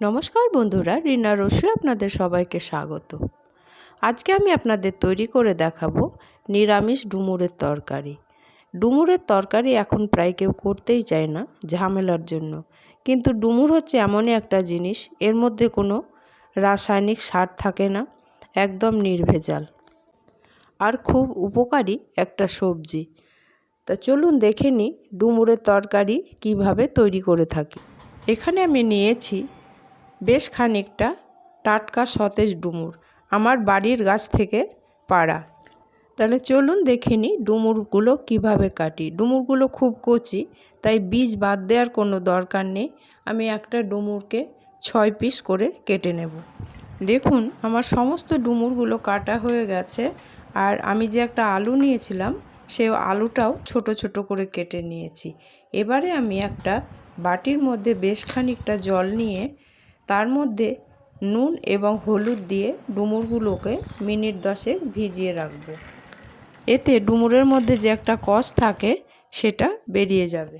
নমস্কার বন্ধুরা, রিনা রসুই আপনাদের সবাইকে স্বাগত। আজকে আমি আপনাদের তৈরি করে দেখাবো নিরামিষ ডুমুরের তরকারি। ডুমুরের তরকারি এখন প্রায় কেউ করতেই চায় না ঝামেলার জন্য। কিন্তু ডুমুর হচ্ছে এমনই একটা জিনিস, এর মধ্যে কোনো রাসায়নিক সার থাকে না, একদম নির্ভেজাল। আর খুব উপকারী একটা সবজি। তা চলুন দেখে নিই ডুমুরের তরকারি কীভাবে তৈরি করে থাকি। এখানে আমি নিয়েছি বেশ খানিকটা টাটকা সতেজ ডুমুর আমার বাড়ির গাছ থেকে পাড়া। তাহলে চলুন দেখে নিই ডুমুরগুলো কীভাবে কাটি। ডুমুরগুলো খুব কচি, তাই বীজ বাদ দেওয়ার কোনো দরকার নেই। আমি একটা ডুমুরকে ছয় পিস করে কেটে নেব। দেখুন, আমার সমস্ত ডুমুরগুলো কাটা হয়ে গেছে আর আমি যে একটা আলু নিয়েছিলাম সে আলুটাও ছোট ছোট করে কেটে নিয়েছি। এবারে আমি একটা বাটির মধ্যে বেশ খানিকটা জল নিয়ে তার মধ্যে নুন এবং হলুদ দিয়ে ডুমুরগুলোকে মিনিট দশেক ভিজিয়ে রাখব। এতে ডুমুরের মধ্যে যে একটা কষ থাকে, সেটা বেরিয়ে যাবে।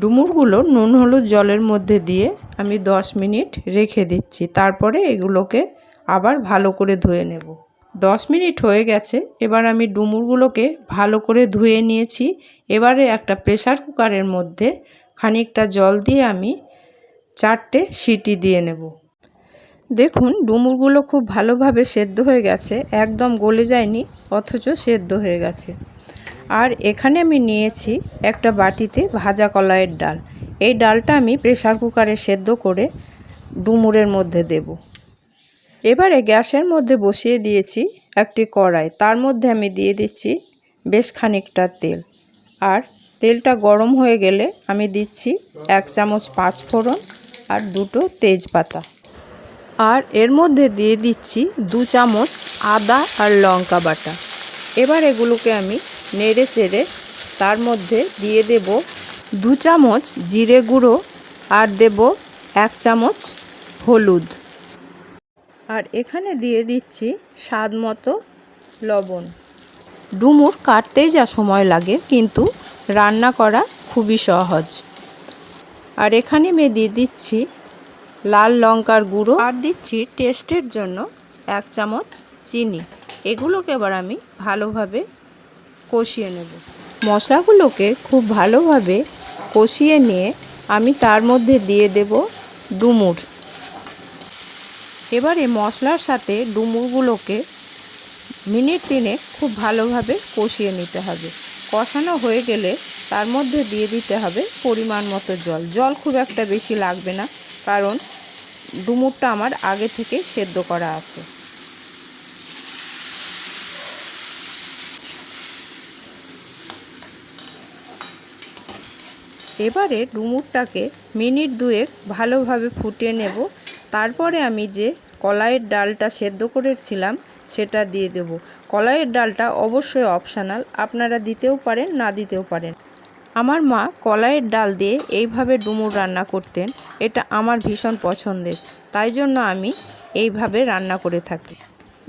ডুমুরগুলো নুন হলুদ জলের মধ্যে দিয়ে আমি দশ মিনিট রেখে দিচ্ছি। তারপরে এগুলোকে আবার ভালো করে ধুয়ে নেব। দশ মিনিট হয়ে গেছে, এবার আমি ডুমুরগুলোকে ভালো করে ধুয়ে নিয়েছি। এবারে একটা প্রেশার কুকারের মধ্যে খানিকটা জল দিয়ে আমি চারটে সিটি দিয়ে নেব। দেখুন, ডুমুরগুলো খুব ভালোভাবে সেদ্ধ হয়ে গেছে, একদম গলে যায়নি, অথচ সেদ্ধ হয়ে গেছে। আর এখানে আমি নিয়েছি একটা বাটিতে ভাজা কলাইয়ের ডাল। এই ডালটা আমি প্রেশার কুকারে সেদ্ধ করে ডুমুরের মধ্যে দেব। এবারে গ্যাসের মধ্যে বসিয়ে দিয়েছি একটি কড়াই। তার মধ্যে আমি দিয়ে দিচ্ছি বেশ খানিকটা তেল। আর তেলটা গরম হয়ে গেলে আমি দিচ্ছি এক চামচ পাঁচ ফোড়ন আর দুটো তেজপাতা। আর এর মধ্যে দিয়ে দিচ্ছি দু চামচ আদা আর লঙ্কা বাটা। এবার এগুলোকে আমি নেড়ে চেড়ে তার মধ্যে দিয়ে দেব দু চামচ জিরে গুঁড়ো আর দেব এক চামচ হলুদ। আর এখানে দিয়ে দিচ্ছি স্বাদ মতো লবণ। ডুমুর কাটতেই যা সময় লাগে, কিন্তু রান্না করা খুবই সহজ। আর এখানে আমি দিয়ে দিচ্ছি লাল লঙ্কার গুঁড়ো আর দিচ্ছি টেস্টের জন্য এক চামচ চিনি। এগুলোকে এবার আমি ভালোভাবে কষিয়ে নেব। মশলাগুলোকে খুব ভালোভাবে কষিয়ে নিয়ে আমি তার মধ্যে দিয়ে দেব ডুমুর। এবারে মশলার সাথে ডুমুরগুলোকে মিনিট তিনে খুব ভালোভাবে কষিয়ে নিতে হবে। কষানো হয়ে গেলে তার মধ্যে দিয়ে দিতে হবে পরিমাণ মতো জল। জল খুব একটা বেশি লাগবে না, কারণ ডুমুরটা আমার আগে থেকে সেদ্ধ করা আছে। এবারে ডুমুরটাকে মিনিট দুয়েক ভালোভাবে ফুটিয়ে নেব। তারপরে আমি যে কলাইয়ের ডালটা সেদ্ধ করেছিলাম, সেটা দিয়ে দেব। কলাইয়ের ডালটা অবশ্যই অপশানাল, আপনারা দিতেও পারেন, না দিতেও পারেন। আমার মা কলাইয়ের ডাল দিয়ে এইভাবে ডুমুর রান্না করতেন, এটা আমার ভীষণ পছন্দের। তাই জন্য আমি এইভাবে রান্না করে থাকি।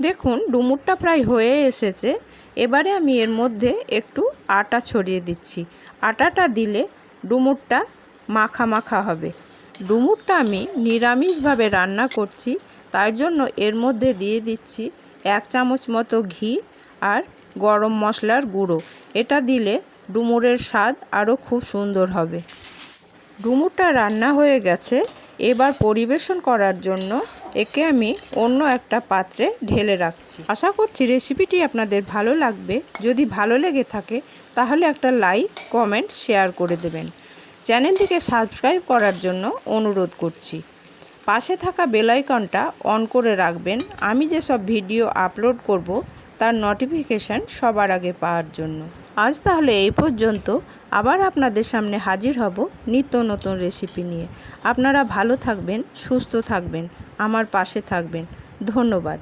দেখুন, ডুমুরটা প্রায় হয়ে এসেছে। এবারে আমি এর মধ্যে একটু আটা ছড়িয়ে দিচ্ছি। আটাটা দিলে ডুমুরটা মাখা মাখা হবে। ডুমুরটা আমি নিরামিষভাবে রান্না করছি তার জন্য এর মধ্যে দিয়ে দিচ্ছি এক চামচ মতো ঘি আর গরম মশলার গুঁড়ো। এটা দিলে ডুমুরের স্বাদ আরও খুব সুন্দর হবে। ডুমুরটা রান্না হয়ে গেছে, এবার পরিবেশন করার জন্য একে আমি অন্য একটা পাত্রে ঢেলে রাখছি। আশা করছি রেসিপিটি আপনাদের ভালো লাগবে। যদি ভালো লেগে থাকে, তাহলে একটা লাইক, কমেন্ট, শেয়ার করে দেবেন। চ্যানেলটিকে সাবস্ক্রাইব করার জন্য অনুরোধ করছি। পাশে থাকা বেলাইকনটা অন করে রাখবেন। আমি যেসব ভিডিও আপলোড করব, তার নোটিফিকেশান সবার আগে পাওয়ার জন্য। আজ তাহলে এই পর্যন্ত। আবার আপনাদের সামনে হাজির হব নিত্য নতুন রেসিপি নিয়ে। আপনারা ভালো থাকবেন, সুস্থ থাকবেন, আমার পাশে থাকবেন। ধন্যবাদ।